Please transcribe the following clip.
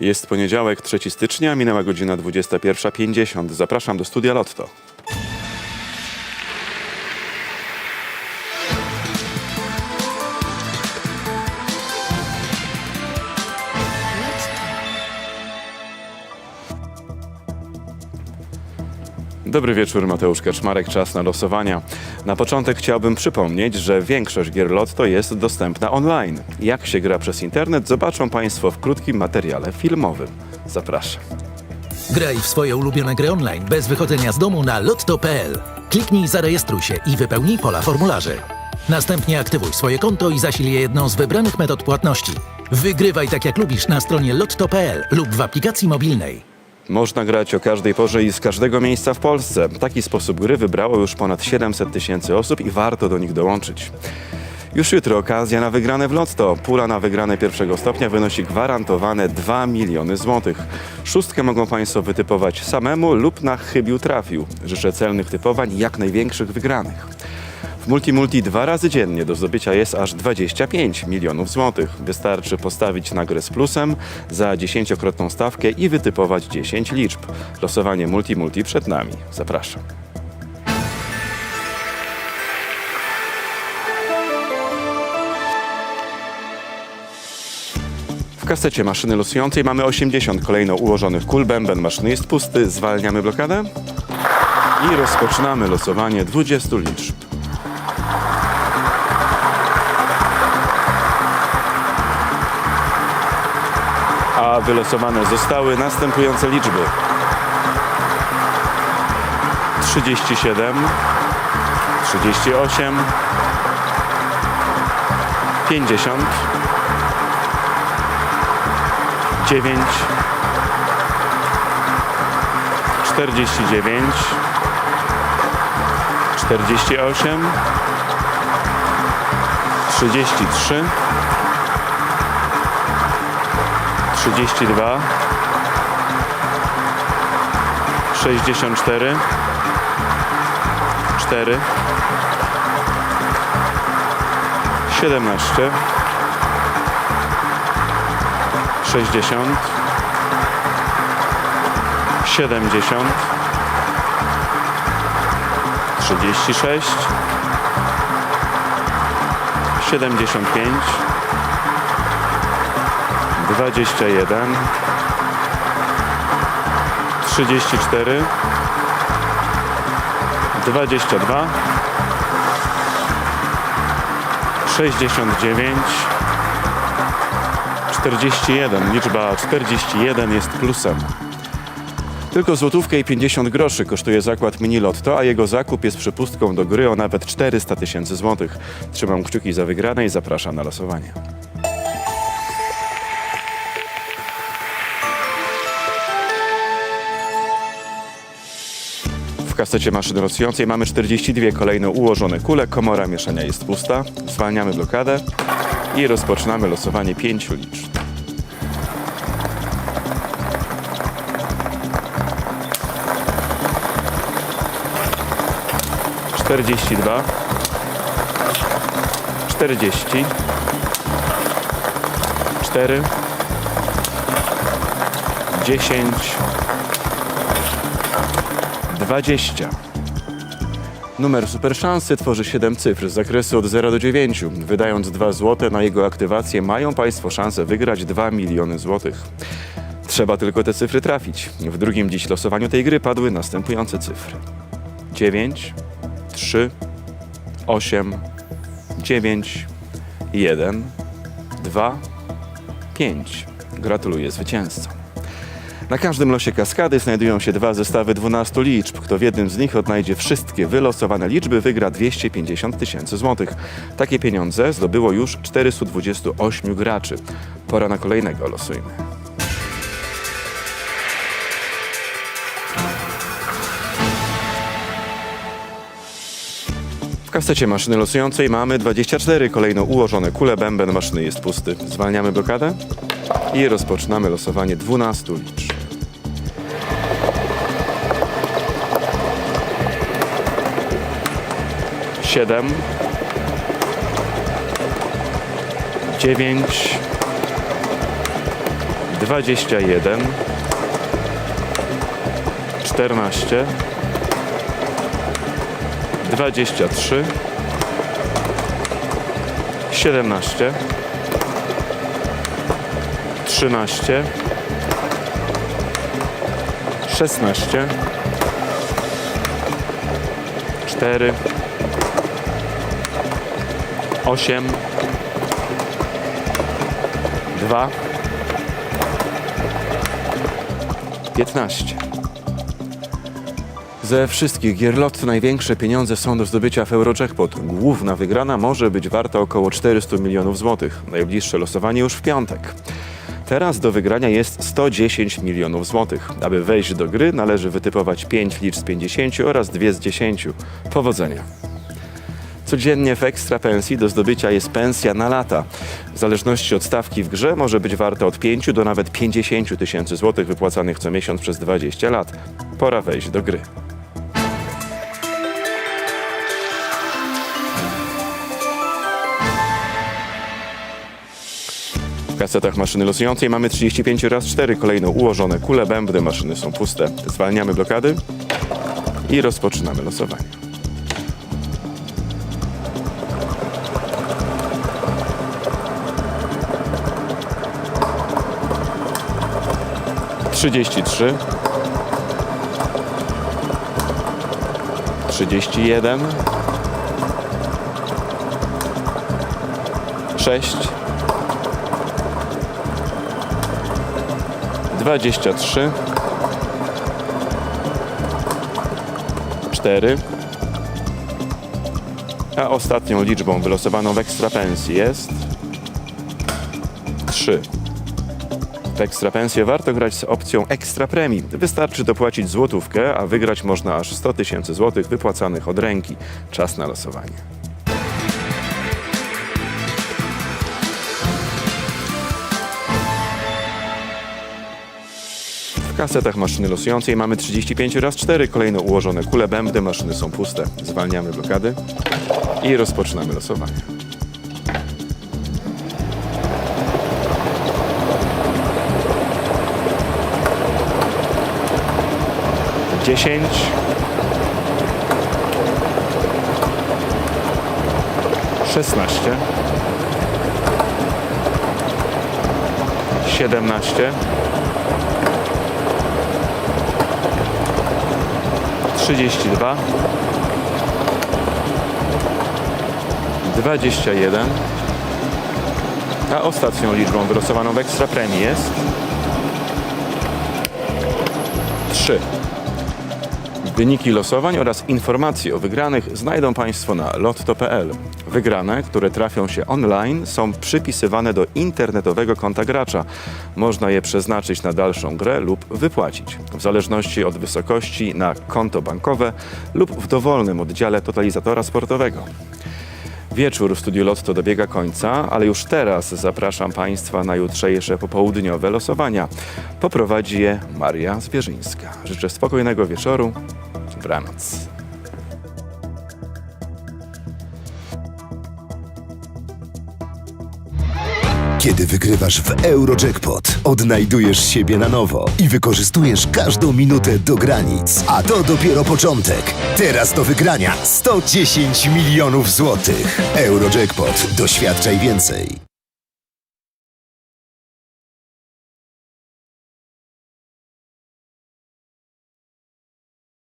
Jest poniedziałek, 3 stycznia, minęła godzina 21.50. Zapraszam do studia Lotto. Dobry wieczór, Mateusz Kaczmarek, czas na losowania. Na początek chciałbym przypomnieć, że większość gier Lotto jest dostępna online. Jak się gra przez internet, zobaczą Państwo w krótkim materiale filmowym. Zapraszam. Graj w swoje ulubione gry online bez wychodzenia z domu na lotto.pl. Kliknij zarejestruj się i wypełnij pola formularzy. Następnie aktywuj swoje konto i zasil je jedną z wybranych metod płatności. Wygrywaj tak jak lubisz na stronie lotto.pl lub w aplikacji mobilnej. Można grać o każdej porze i z każdego miejsca w Polsce. Taki sposób gry wybrało już ponad 700 tysięcy osób i warto do nich dołączyć. Już jutro okazja na wygrane w Lotto. Pula na wygrane pierwszego stopnia wynosi gwarantowane 2 miliony złotych. Szóstkę mogą Państwo wytypować samemu lub na chybił trafił. Życzę celnych typowań jak największych wygranych. W Multimulti dwa razy dziennie do zdobycia jest aż 25 milionów złotych. Wystarczy postawić na grę z plusem za dziesięciokrotną stawkę i wytypować 10 liczb. Losowanie Multimulti przed nami. Zapraszam. W kasecie maszyny losującej mamy 80 kolejno ułożonych kul. Bęben maszyny jest pusty. Zwalniamy blokadę i rozpoczynamy losowanie 20 liczb. A wylosowane zostały następujące liczby. 37, 38, 50, 9, 49, 48, 33, 32 64 4 17 60 70 36 75 21 34 22 69 41. Liczba 41 jest plusem. Tylko złotówkę i 50 groszy kosztuje zakład Mini Lotto, a jego zakup jest przepustką do gry o nawet 400 tysięcy złotych. Trzymam kciuki za wygrane i zapraszam na losowanie. W kasecie maszyny losującej mamy 42 kolejno ułożone kule, komora mieszania jest pusta. Zwalniamy blokadę i rozpoczynamy losowanie pięciu liczb. Czterdzieści dwa, czterdzieści, cztery, dziesięć, 20. Numer super szansy tworzy 7 cyfr z zakresu od 0 do 9. Wydając 2 zł na jego aktywację mają Państwo szansę wygrać 2 miliony złotych. Trzeba tylko te cyfry trafić. W drugim dziś losowaniu tej gry padły następujące cyfry. 9, 3, 8, 9, 1, 2, 5. Gratuluję zwycięzcom. Na każdym losie kaskady znajdują się dwa zestawy 12 liczb. Kto w jednym z nich odnajdzie wszystkie wylosowane liczby, wygra 250 tysięcy złotych. Takie pieniądze zdobyło już 428 graczy. Pora na kolejnego, losujmy. W kasecie maszyny losującej mamy 24 kolejno ułożone kule. Bęben maszyny jest pusty. Zwalniamy blokadę i rozpoczynamy losowanie 12 liczb. Siedem, dziewięć, 21, 14, 23, 17, 13, 16, 4, 8, 2, 15. Ze wszystkich gier lot największe pieniądze są do zdobycia w Eurojackpot. Główna wygrana może być warta około 400 milionów złotych. Najbliższe losowanie już w piątek. Teraz do wygrania jest 110 milionów złotych. Aby wejść do gry należy wytypować 5 liczb z 50 oraz 2 z 10. Powodzenia! Codziennie w ekstra pensji do zdobycia jest pensja na lata. W zależności od stawki w grze może być warta od 5 do nawet 50 tysięcy złotych wypłacanych co miesiąc przez 20 lat. Pora wejść do gry. Kasetach maszyny losującej mamy 35 raz 4 kolejno ułożone kule bębny. Maszyny są puste. Zwalniamy blokady i rozpoczynamy losowanie. Trzydzieści trzy, trzydzieści jeden, sześć, dwadzieścia trzy, cztery, a ostatnią liczbą wylosowaną w ekstrapensji jest trzy. W ekstrapensję warto grać z opcją Ekstra Premii. Wystarczy dopłacić złotówkę, a wygrać można aż 100 tysięcy złotych wypłacanych od ręki. Czas na losowanie. Kasetach maszyny losującej mamy 35 raz 4 kolejno ułożone kule bębny. Maszyny są puste. Zwalniamy blokady i rozpoczynamy losowanie. dziesięć, szesnaście, siedemnaście, trzydzieści dwa, dwadzieścia jeden, a ostatnią liczbą wylosowaną w ekstra premii jest trzy. Wyniki losowań oraz informacje o wygranych znajdą Państwo na lotto.pl. Wygrane, które trafią się online, są przypisywane do internetowego konta gracza. Można je przeznaczyć na dalszą grę lub wypłacić, w zależności od wysokości na konto bankowe lub w dowolnym oddziale totalizatora sportowego. Wieczór w studiu Lotto dobiega końca, ale już teraz zapraszam Państwa na jutrzejsze popołudniowe losowania. Poprowadzi je Maria Zwierzyńska. Życzę spokojnego wieczoru. Dobranoc. Kiedy wygrywasz w Eurojackpot, odnajdujesz siebie na nowo i wykorzystujesz każdą minutę do granic. A to dopiero początek. Teraz do wygrania 110 milionów złotych. Eurojackpot. Doświadczaj więcej.